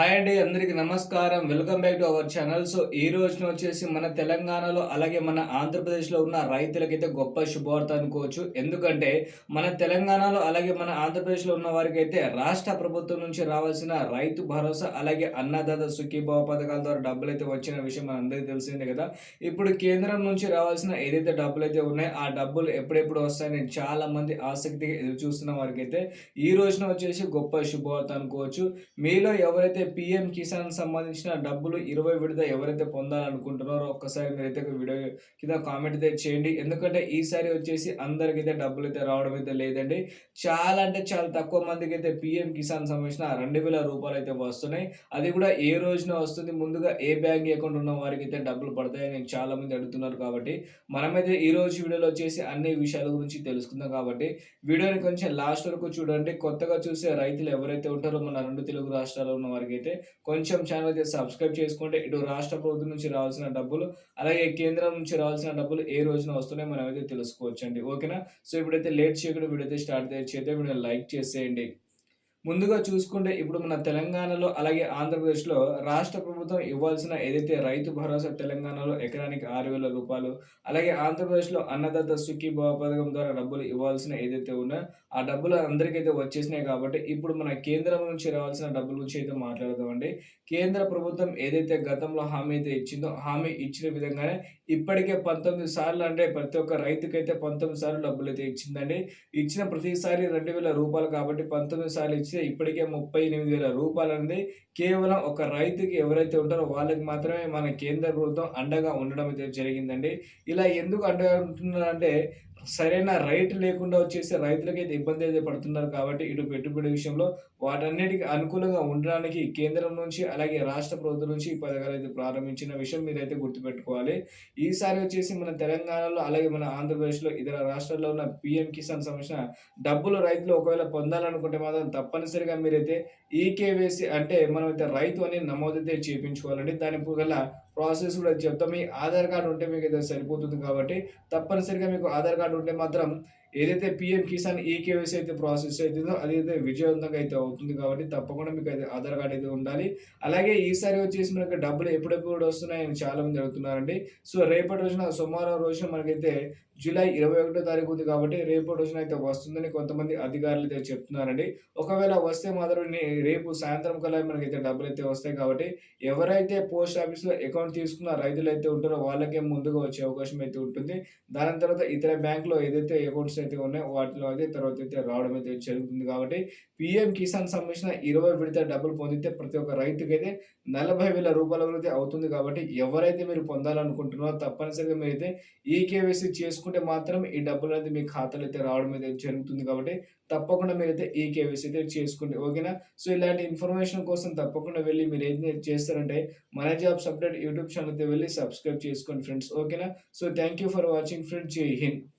Hi అండి అందరికి నమస్కారం. Welcome back to our channel. So ఈ రోజున వచ్చేసి మన తెలంగాణలో అలాగే మన ఆంధ్రప్రదేశ్లో ఉన్న రైతులకైతే గొప్ప శుభవార్త అనుకోవచ్చు. ఎందుకంటే మన తెలంగాణలో అలాగే మన ఆంధ్రప్రదేశ్లో ఉన్న వారికి అయితే రాష్ట్ర ప్రభుత్వం నుంచి రావాల్సిన రైతు భరోసా అలాగే అన్నదాత సుఖీభావ పథకాల ద్వారా డబ్బులు అయితే వచ్చిన విషయం మన అందరికీ తెలిసిందే కదా. ఇప్పుడు కేంద్రం నుంచి రావాల్సిన ఏదైతే డబ్బులు అయితే ఉన్నాయో ఆ డబ్బులు ఎప్పుడెప్పుడు వస్తాయని చాలా మంది ఆసక్తిగా ఎదురు చూస్తున్న వారికైతే ఈ రోజున వచ్చేసి గొప్ప శుభవార్త అనుకోవచ్చు. మీలో ఎవరైతే పిఎం కిసాన్ సంబంధించిన డబ్బులు ఇరవై విడత ఎవరైతే పొందాలనుకుంటున్నారో ఒక్కసారి మీరైతే ఒక వీడియో కింద కామెంట్ అయితే చేయండి. ఎందుకంటే ఈసారి వచ్చేసి అందరికైతే డబ్బులు అయితే రావడం అయితే లేదండి. చాలా అంటే చాలా తక్కువ మందికి అయితే పిఎం కిసాన్ సంబంధించిన రెండు వేల రూపాయలు అయితే వస్తున్నాయి. అది కూడా ఏ రోజున వస్తుంది? ముందుగా ఏ బ్యాంక్ అకౌంట్ ఉన్న వారికి అయితే డబ్బులు పడతాయని చాలా మంది అడుగుతున్నారు కాబట్టి మనమైతే ఈ రోజు వీడియోలో వచ్చేసి అన్ని విషయాల గురించి తెలుసుకుందాం కాబట్టి వీడియోని కొంచెం లాస్ట్ వరకు చూడండి. కొత్తగా చూసే రైతులు ఎవరైతే ఉంటారో మన రెండు తెలుగు రాష్ట్రాల్లో ఉన్న వారికి అయితే కొంచెం ఛానల్ అయితే సబ్స్క్రైబ్ చేసుకుంటే ఇటు రాష్ట్ర ప్రభుత్వం నుంచి రావాల్సిన డబ్బులు అలాగే కేంద్రం నుంచి రావాల్సిన డబ్బులు ఏ రోజున వస్తున్నాయో మనం అయితే తెలుసుకోవచ్చు అండి ఓకేనా? సో ఇప్పుడైతే లేట్ చేయకుండా వీడియో అయితే స్టార్ట్ చేస్తే వీడియో లైక్ చేసేయండి. ముందుగా చూసుకుంటే ఇప్పుడు మన తెలంగాణలో అలాగే ఆంధ్రప్రదేశ్లో రాష్ట్ర ప్రభుత్వం ఇవ్వాల్సిన ఏదైతే రైతు భరోసా తెలంగాణలో ఎకరానికి ఆరు వేల రూపాయలు అలాగే ఆంధ్రప్రదేశ్లో అన్నదాత సుఖీభావ పథకం ద్వారా డబ్బులు ఇవ్వాల్సిన ఏదైతే ఉన్నాయో ఆ డబ్బులు అందరికైతే వచ్చేసినాయి కాబట్టి ఇప్పుడు మన కేంద్రం నుంచి రావాల్సిన డబ్బుల గురించి అయితే మాట్లాడదామండి. కేంద్ర ప్రభుత్వం ఏదైతే గతంలో హామీ అయితే ఇచ్చిందో హామీ ఇచ్చిన విధంగానే ఇప్పటికే పంతొమ్మిది సార్లు అంటే ప్రతి ఒక్క రైతుకైతే పంతొమ్మిది సార్లు డబ్బులు అయితే ఇచ్చిందండి. ఇచ్చిన ప్రతిసారి రెండు వేల రూపాయలు కాబట్టి పంతొమ్మిది సార్లు ఇస్తే ఇప్పటికే ముప్పై ఎనిమిది వేల రూపాయలు అనేది కేవలం ఒక రైతుకి ఎవరైతే ఉంటారో వాళ్ళకి మాత్రమే మన కేంద్ర ప్రభుత్వం అండగా ఉండడం అయితే జరిగిందండి. ఇలా ఎందుకు అండగా ఉంటున్నారంటే సరైన రైట్ లేకుండా వచ్చేసి రైతులకైతే ఇబ్బంది అయితే పడుతున్నారు కాబట్టి ఇటు పెట్టుబడి విషయంలో వాటన్నిటికి అనుకూలంగా ఉండడానికి కేంద్రం నుంచి అలాగే రాష్ట్ర ప్రభుత్వం నుంచి ఈ పథకాలు అయితే ప్రారంభించిన విషయం మీరైతే గుర్తుపెట్టుకోవాలి. ఈసారి వచ్చేసి మన తెలంగాణలో అలాగే మన ఆంధ్రప్రదేశ్లో ఇతర రాష్ట్రాల్లో ఉన్న పిఎం కిసాన్ సంబంధించిన డబ్బులు రైతులు ఒకవేళ పొందాలనుకుంటే మాత్రం తప్పనిసరిగా మీరైతే ఈకేవేసి అంటే మనమైతే రైతు అని నమోదైతే చేయించుకోవాలండి దాని గల ప్రాసెస్ కూడా చెప్తాం. మీ ఆధార్ కార్డు ఉంటే మీకు అయితే సరిపోతుంది కాబట్టి తప్పనిసరిగా మీకు ఆధార్ కార్డు ఉంటే మాత్రం ఏదైతే పిఎం కిసాన్ ఈకేవైసీ అయితే ప్రాసెస్ అవుతుందో అది అయితే విజయవంతంగా అయితే అవుతుంది కాబట్టి తప్పకుండా మీకు అయితే ఆధార్ కార్డు అయితే ఉండాలి. అలాగే ఈసారి వచ్చేసి మనకి డబ్బులు ఎప్పుడెప్పుడు వస్తున్నాయని చాలా మంది అడుగుతున్నారండి. సో రేపటి రోజున సోమవారం రోజున మనకైతే జూలై ఇరవై ఒకటో తారీఖు ఉంది కాబట్టి రేపు రోజున అయితే వస్తుందని కొంతమంది అధికారులు అయితే చెప్తున్నారండి. ఒకవేళ వస్తే మాత్రం రేపు సాయంత్రం కల్లా మనకైతే డబ్బులు అయితే వస్తాయి కాబట్టి ఎవరైతే పోస్ట్ ఆఫీస్లో అకౌంట్ తీసుకున్న రైతులు అయితే ఉంటారో వాళ్ళకే ముందుగా వచ్చే అవకాశం అయితే ఉంటుంది. దాని తర్వాత ఇతర బ్యాంకులో ఏదైతే అకౌంట్స్ అయితే ఉన్నాయో వాటిలో అయితే తర్వాత అయితే రావడం అయితే జరుగుతుంది కాబట్టి పిఎం కిసాన్ సంబంధించిన ఇరవై విడత డబ్బులు పొందితే ప్రతి ఒక్క రైతుకి అయితే నలభై వేల రూపాయల వరకు అయితే అవుతుంది కాబట్టి ఎవరైతే మీరు పొందాలనుకుంటున్నారో తప్పనిసరిగా మీరు అయితే కేవైసీ చేసుకుంటే మాత్రం ఈ డబ్బులు అయితే మీ ఖాతాలో అయితే రావడం అయితే జరుగుతుంది కాబట్టి తప్పకుండా మీరైతే ఈ కేవైసీ అయితే చేసుకుంటే ఓకేనా? సో ఇలాంటి ఇన్ఫర్మేషన్ కోసం తప్పకుండా వెళ్ళి మీరు ఏదైతే చేస్తారంటే మన జాబ్స్ అప్డేట్ యూట్యూబ్ ఛానల్ అయితే వెళ్ళి సబ్స్క్రైబ్ చేసుకోండి ఫ్రెండ్స్ ఓకేనా so thank you for watching friends జై హింద్